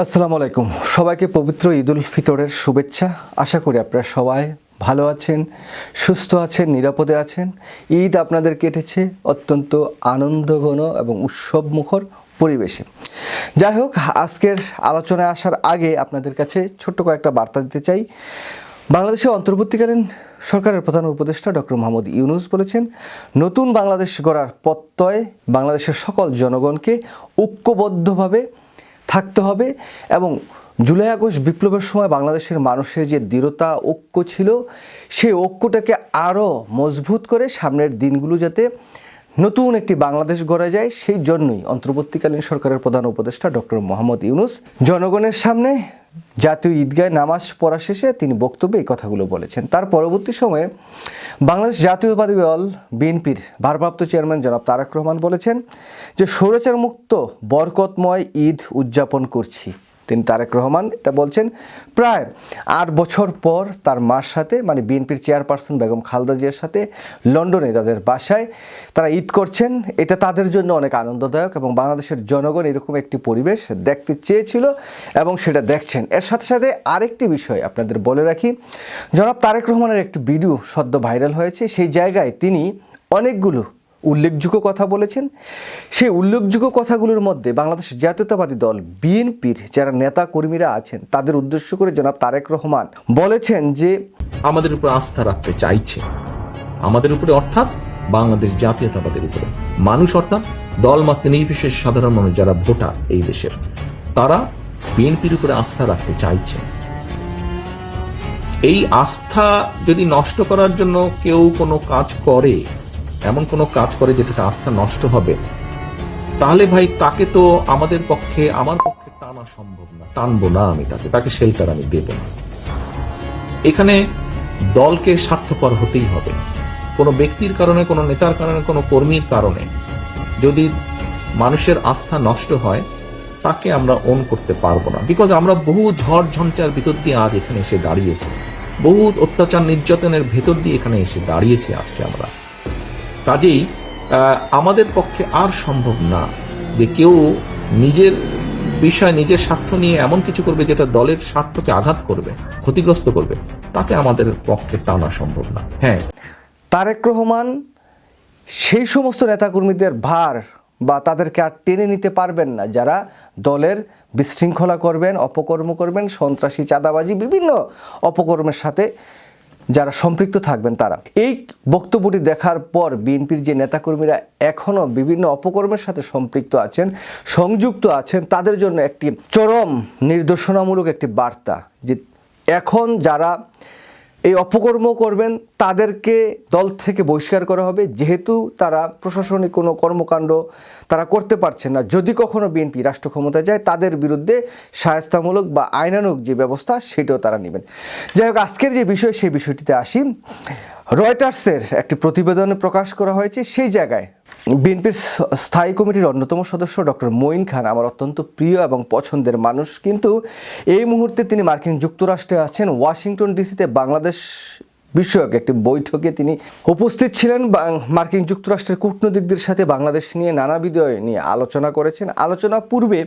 আসসালামু আলাইকুম। সবাইকে পবিত্র ঈদ উল ফিতরের শুভেচ্ছা। আশা করি আপনারা সবাই ভালো আছেন, সুস্থ আছেন, নিরাপদে আছেন। ঈদ আপনাদের কেটেছে অত্যন্ত আনন্দঘন এবং উৎসবমুখর পরিবেশে। যাই হোক, আজকের আলোচনায় আসার আগে আপনাদের কাছে ছোট্ট কয়েকটা বার্তা দিতে চাই। বাংলাদেশে অন্তর্বর্তীকালীন সরকারের প্রধান উপদেষ্টা ডক্টর মোহাম্মদ ইউনুস বলেছেন, নতুন বাংলাদেশ গড়ার প্রত্যয় বাংলাদেশের সকল জনগণকে ঐক্যবদ্ধভাবে থাকতে হবে এবং জুলাই আগস্ট বিপ্লবের সময় বাংলাদেশের মানুষের যে দৃঢ়তা, ঐক্য ছিল, সেই ঐক্যটাকে আরও মজবুত করে সামনের দিনগুলো যাতে নতুন একটি বাংলাদেশ গড়া যায়, সেই জন্যই অন্তর্বর্তীকালীন সরকারের প্রধান উপদেষ্টা ডক্টর মোহাম্মদ ইউনুস জনগণের সামনে জাতীয় ঈদগায় নামাজ পড়া শেষে তিনি বক্তব্যে এই কথাগুলো বলেছেন। তার পরবর্তী সময়ে বাংলাদেশ জাতীয়তাবাদী দল বিএনপির ভারপ্রাপ্ত চেয়ারম্যান জনাব তারাক রহমান বলেছেন যে স্বৈরাচার মুক্ত বরকতময় ঈদ উদযাপন করছি। তিনি তারেক রহমান, এটা বলছেন, প্রায় আট বছর পর তার মার সাথে মানে বিএনপির চেয়ারপারসন বেগম খালদা জিয়ার সাথে লন্ডনে তাদের বাসায় তারা ঈদ করছেন। এটা তাদের জন্য অনেক আনন্দদায়ক এবং বাংলাদেশের জনগণ এরকম একটি পরিবেশ দেখতে চেয়েছিল এবং সেটা দেখছেন। এর সাথে সাথে আরেকটি বিষয় আপনাদের বলে রাখি, জনাব তারেক রহমানের একটি ভিডিও সদ্য ভাইরাল হয়েছে। সেই জায়গায় তিনি অনেকগুলো উল্লেখযোগ্য কথা বলেছেন। সেই উল্লেখযোগ্য কথাগুলোর মধ্যে বাংলাদেশ জাতীয়তাবাদী দল, বিএনপির যারা নেতা কর্মীরা আছেন, তাদের উদ্দেশ্য করে জনাব তারেক রহমান বলেছেন যে, আমাদের উপর আস্থা রাখতে চাইছে। আমাদের উপরে অর্থাৎ বাংলাদেশ জাতীয়তাবাদের উপরে। মানুষ অর্থাৎ দল মাত্র নির্বিশেষ সাধারণ মানুষ যারা ভোটার এই দেশের। তারা বিএনপির উপরে আস্থা রাখতে চাইছে। এই আস্থা যদি নষ্ট করার জন্য কেউ কোনো কাজ করে এমন কোনো কাজ করে যেটাতে আস্থা নষ্ট হবে? তাহলে ভাই, তাকে তো আমাদের পক্ষে, আমার পক্ষে টানা সম্ভব না। টানবো না আমি তাকে তাকে শেল্টার আমি দেব না। এখানে দলকে স্বার্থপর হতেই হবে। কোনো ব্যক্তির কারণে, কোনো নেতার কারণে, কোনো কর্মীর কারণে যদি মানুষের আস্থা নষ্ট হয়, তাকে আমরা ওন করতে পারব না। বিকজ আমরা বহু ঝড় ঝঞ্চার ভিতর দিয়ে আজ এখানে এসে দাঁড়িয়েছি। বহু অত্যাচার, নির্যাতনের ভেতর দিয়ে এখানে এসে দাঁড়িয়েছি আজকে আমরা। কাজেই আমাদের পক্ষে আর সম্ভব না যে কেউ নিজের বিষয়, নিজের স্বার্থ নিয়ে এমন কিছু করবে যেটা দলের স্বার্থকে আঘাত করবে, ক্ষতিগ্রস্ত করবে। তাতে আমাদের পক্ষে টানা সম্ভব না। হ্যাঁ। তারেক রহমান সেই সমস্ত নেতাকর্মীদের ভার বা তাদেরকে আর টেনে নিতে পারবেন না। যারা দলের বিশৃঙ্খলা করবেন, অপকর্ম করবেন, সন্ত্রাসী, চাঁদাবাজি, বিভিন্ন অপকর্মের সাথে যারা সম্পৃক্ত থাকবেন তারা। এই বক্তব্যটি দেখার পর বিএনপির যে নেতাকর্মীরা এখনও বিভিন্ন অপকর্মের সাথে সম্পৃক্ত আছেন, সংযুক্ত আছেন, তাদের জন্য একটি চরম নির্দেশনামূলক একটি বার্তা যে এখন যারা এই অপকর্ম করবেন, তাদেরকে দল থেকে বহিষ্কার করা হবে, যেহেতু তারা প্রশাসনিক কোনো কর্মকাণ্ড তারা করতে পারছে না। যদি কখনো বিএনপি রাষ্ট্র ক্ষমতায় যায়, তাদের বিরুদ্ধে সায়স্তামূলক বা আইনানুক যে ব্যবস্থা, সেটাও তারা নেবেন। যাই হোক, আজকের যে বিষয়, সেই বিষয়টিতে আসি। রয়টার্সের একটি প্রতিবেদনে প্রকাশ করা হয়েছে। সেই জায়গায় বিএনপির স্থায়ী কমিটির অন্যতম সদস্য ডক্টর মঈন খান, আমার অত্যন্ত প্রিয় এবং পছন্দের মানুষ। কিন্তু এই মুহূর্তে তিনি মার্কিন যুক্তরাষ্ট্রে আছেন। ওয়াশিংটন ডিসিতে বাংলাদেশ বিষয়ক একটি বৈঠকে তিনি উপস্থিত ছিলেন মার্কিন যুক্তরাষ্ট্রের কূটনীতিকদের সাথে বাংলাদেশ নিয়ে নানা বিষয় নিয়ে আলোচনা করেছেন। আলোচনা পূর্বে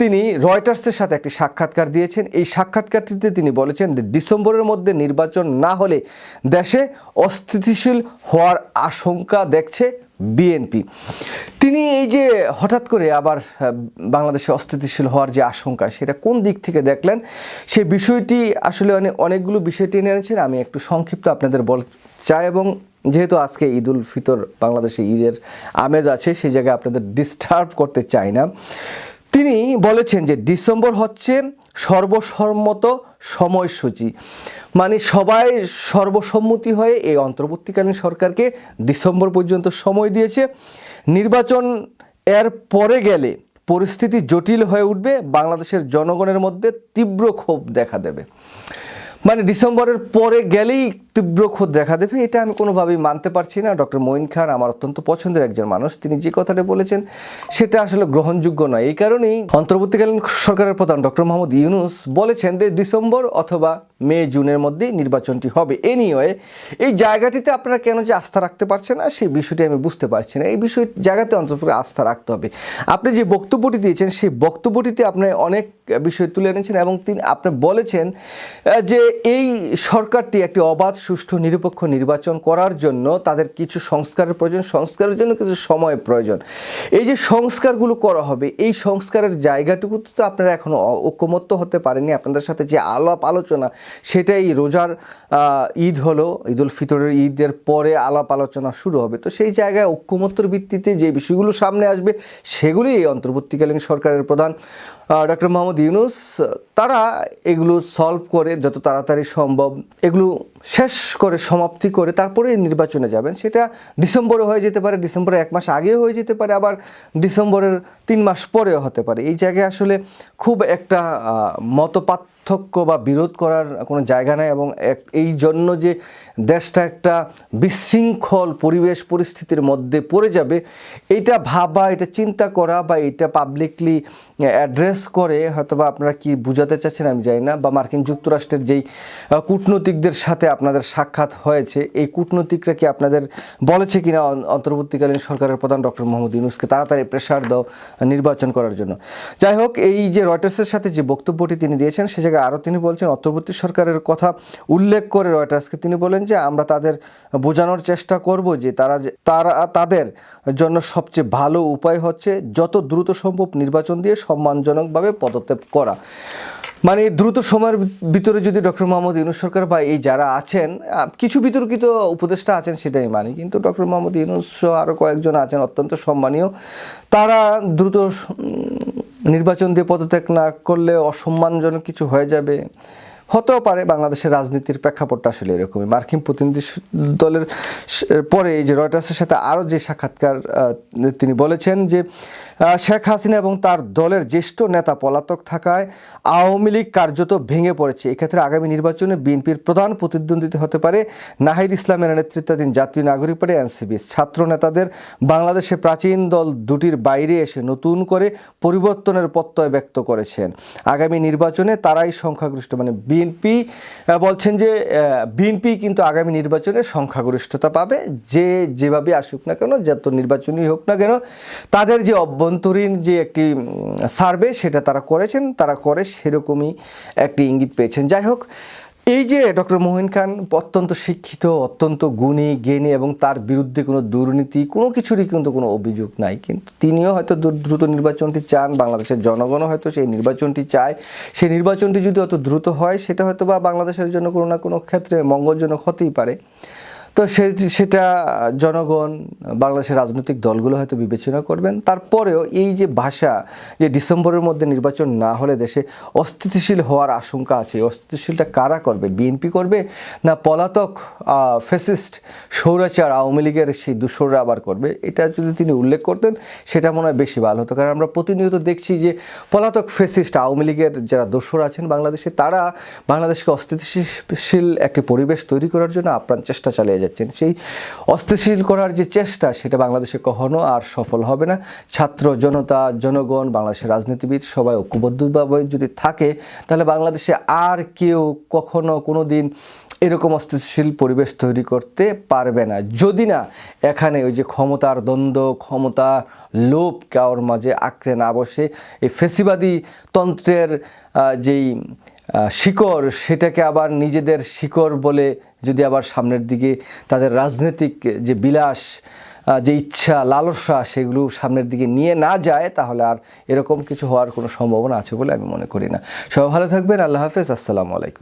তিনি রয়টার্সের সাথে একটি সাক্ষাৎকার দিয়েছেন। এই সাক্ষাৎকারটিতে তিনি বলেছেন ডিসেম্বরের মধ্যে নির্বাচন না হলে দেশে অস্থিতিশীল হওয়ার আশঙ্কা দেখছে বিএনপি। তিনি এই যে হঠাৎ করে আবার বাংলাদেশে অস্থিতিশীল হওয়ার যে আশঙ্কা, সেটা কোন দিক থেকে দেখলেন? সেই বিষয়টি আসলে অনেক অনেকগুলো বিষয় টেনে এনেছেন। আমি একটু সংক্ষিপ্ত আপনাদের বল চাই এবং যেহেতু আজকে ঈদ উল ফিতর, বাংলাদেশে ঈদের আমেজ আছে সেই জায়গায় আপনাদের ডিস্টার্ব করতে চাই না। তিনি বলেছেন যে ডিসেম্বর হচ্ছে সর্বসম্মত সময়সূচি। মানে সবাই সর্বসম্মতি হয়ে এই অন্তর্বর্তীকালীন সরকারকে ডিসেম্বর পর্যন্ত সময় দিয়েছে। নির্বাচন এর পরে গেলে পরিস্থিতি জটিল হয়ে উঠবে। বাংলাদেশের জনগণের মধ্যে তীব্র ক্ষোভ দেখা দেবে। মানে ডিসেম্বরের পরে গেলেই তীব্র ক্ষোভ দেখা দেবে, এটা আমি কোনোভাবেই মানতে পারছি না। ডক্টর মঈন খান আমার অত্যন্ত পছন্দের একজন মানুষ, তিনি যে কথাটা বলেছেন সেটা আসলে গ্রহণযোগ্য নয়। এই কারণেই অন্তর্বর্তীকালীন সরকারের প্রধান ডক্টর মোহাম্মদ ইউনুস বলেছেন যে ডিসেম্বর অথবা মে, জুনের মধ্যেই নির্বাচনটি হবে। এনিওয়ে এই জায়গাটিতে আপনারা কেন যে আস্থা রাখতে পারছেন না, সেই বিষয়টি আমি বুঝতে পারছি না। এই বিষয়, জায়গাতে অন্তত আস্থা রাখতে হবে। আপনি যে বক্তব্যটি দিয়েছেন, সেই বক্তব্যটিতে আপনি অনেক বিষয় তুলে এনেছেন এবং তিনি, আপনি বলেছেন যে এই সরকারটি একটি অবাধ, সুষ্ঠু, নিরপেক্ষ নির্বাচন করার জন্য তাদের কিছু সংস্কারের প্রয়োজন। সংস্কারের জন্য কিছু সময় প্রয়োজন। এই যে সংস্কারগুলো করা হবে, এই সংস্কারের জায়গাটুকু তো আপনারা এখনও ঐক্যমত্য হতে পারেনি আপনাদের সাথে যে আলাপ আলোচনা সেটাই রোজার ঈদ হলো, ঈদুল ফিতরের ঈদের পরে আলাপ আলোচনা শুরু হবে। তো সেই জায়গায় ঐক্যমত্যর ভিত্তিতে যে বিষয়গুলো সামনে আসবে, সেগুলি এই অন্তর্বর্তীকালীন সরকারের প্রধান ডক্টর মোহাম্মদ ইউনুস, তারা এগুলো সলভ করে, যত তাড়াতাড়ি সম্ভব এগুলো শেষ করে, সমাপ্তি করে তারপরে নির্বাচনে যাবেন। সেটা ডিসেম্বরে হয়ে যেতে পারে, ডিসেম্বরের এক মাস আগেও হয়ে যেতে পারে, আবার ডিসেম্বরের তিন মাস পরেও হতে পারে। এই জায়গায় আসলে খুব একটা মত পার্থক্য বা বিরোধ করার কোনো জায়গা নাই এবং এই জন্য যে দেশটা একটা বিশৃঙ্খল পরিবেশ পরিস্থিতির মধ্যে পড়ে যাবে, এটা ভাবা, এটা চিন্তা করা বা এটা পাবলিকলি অ্যাড্রেস করে হয়তো বা আপনারা কি বুঝাতে চাচ্ছেন আমি জানি না, বা মার্কিন যুক্তরাষ্ট্রের যেই কূটনৈতিকদের সাথে আপনাদের সাক্ষাৎ হয়েছে, এই কূটনৈতিকরা কি আপনাদের বলেছে কিনা অন- অন্তর্বর্তীকালীন সরকারের প্রধান ডক্টর মোহাম্মদ ইউনুসকে তাড়াতাড়ি প্রেশার দাও নির্বাচন করার জন্য? যাই হোক, এই যে রয়টার্সের সাথে যে বক্তব্যটি তিনি দিয়েছেন, সে জায়গায় আরও তিনি বলছেন, অন্তর্বর্তী সরকারের কথা উল্লেখ করে রয়টার্সকে তিনি বলেন যে, আমরা তাদের বোঝানোর চেষ্টা করব যে, তারা তারা, তাদের জন্য সবচেয়ে ভালো উপায় হচ্ছে যত দ্রুত সম্ভব নির্বাচন দিয়ে সম্মানজনকভাবে পদত্যাগ করা। মানে দ্রুত সময়ের ভিতরে যদি ডক্টর মোহাম্মদ ইউনুস সরকার বা এই যারা আছেন কিছু বিতর্কিত উপদেষ্টা আছেন সেটাই মানি। কিন্তু ডক্টর মোহাম্মদ ইউনুস আরও কয়েকজন আছেন অত্যন্ত সম্মানীয়। তারা দ্রুত নির্বাচন দিয়ে পদত্যাগ না করলে অসম্মানজনক কিছু হয়ে যাবে। হতেও পারে বাংলাদেশের রাজনীতির প্রেক্ষাপটটা আসলে এরকমই। মার্কিন প্রতিনিধি দলের পরে এই যে রয়টার্সের সাথে আরও যে সাক্ষাৎকার তিনি বলেছেন যে শেখ হাসিনা এবং তার দলের জ্যেষ্ঠ নেতা পলাতক থাকায় আওয়ামী লীগ কার্যত ভেঙে পড়েছে। এক্ষেত্রে আগামী নির্বাচনে বিএনপির প্রধান প্রতিদ্বন্দ্বিতা হতে পারে নাহিদ ইসলামের নেতৃত্বাধীন জাতীয় নাগরিক পার্টি এনসিপি ছাত্র নেতাদের বাংলাদেশে প্রাচীন দল দুটির বাইরে এসে নতুন করে পরিবর্তনের প্রত্যয় ব্যক্ত করেছেন। আগামী নির্বাচনে তারাই সংখ্যাগরিষ্ঠ। মানে বিএনপি বলছেন যে বিএনপি কিন্তু আগামী নির্বাচনে সংখ্যাগরিষ্ঠতা পাবে। যে যেভাবে আসুক না কেন, যত নির্বাচনই হোক না কেন, তাদের যে অভ্যন্তরীণ যে একটি সার্ভে সেটা তারা করেছেন, তারা করে সেরকমই একটি ইঙ্গিত পেয়েছেন। যাই হোক, এই যে ডক্টর মোহিন খান অত্যন্ত শিক্ষিত, অত্যন্ত গুণী, জ্ঞানী এবং তার বিরুদ্ধে কোনো দুর্নীতি, কোনো কিছুরই কিন্তু কোনো অভিযোগ নাই। কিন্তু তিনিও হয়তো দ্রুত নির্বাচনটি চান, বাংলাদেশের জনগণও হয়তো সেই নির্বাচনটি চায়। সেই নির্বাচনটি যদি অত দ্রুত হয়, সেটা হয়তো বা বাংলাদেশের জন্য কোনো না কোনো ক্ষেত্রে মঙ্গলজনক হতেই পারে। তো সেটা জনগণ, বাংলাদেশের রাজনৈতিক দলগুলো হয়তো বিবেচনা করবেন। তারপরেও এই যে ভাষা, যে ডিসেম্বরের মধ্যে নির্বাচন না হলে দেশে অস্থিতিশীল হওয়ার আশঙ্কা আছে। অস্থিতিশীলটা কারা করবে? বিএনপি করবে না পলাতক ফেসিস্ট সৌরাচার আওয়ামী লীগের সেই দূষররা আবার করবে? এটা যদি তিনি উল্লেখ করতেন, সেটা মনে হয় বেশি ভালো হতো। কারণ আমরা প্রতিনিয়ত দেখছি যে পলাতক ফেসিস্ট আওয়ামী লীগের যারা দোসর আছেন বাংলাদেশে, তারা বাংলাদেশকে অস্থিতিশীল একটি পরিবেশ তৈরি করার জন্য আপ্রাণ চেষ্টা চালিয়ে যাচ্ছেন। সেই অস্থিতিশীল করার যে চেষ্টা, সেটা বাংলাদেশে কখনো আর সফল হবে না। ছাত্র জনতা, জনগণ, বাংলাদেশের রাজনীতিবিদ সবাই ঐক্যবদ্ধভাবে যদি থাকে, তাহলে বাংলাদেশে আর কেউ কখনো কোনো দিন এরকম অস্থিতিশীল পরিবেশ তৈরি করতে পারবে না। যদি না, এখানে ওই যে ক্ষমতার দ্বন্দ্ব, ক্ষমতা লোভ কাওর মাঝে আঁকড়ে না বসে, এই ফেসিবাদী তন্ত্রের যেই শিকড়, সেটাকে আবার নিজেদের শিকড় বলে যদি আবার সামনের দিকে তাদের রাজনৈতিক যে বিলাস যে ইচ্ছা, লালসা, সেগুলো সামনের দিকে নিয়ে না যায়, তাহলে আর এরকম কিছু হওয়ার কোনো সম্ভাবনা আছে বলে আমি মনে করি না। সবাই ভালো থাকবেন, আল্লাহ হাফেজ, আসসালামু আলাইকুম।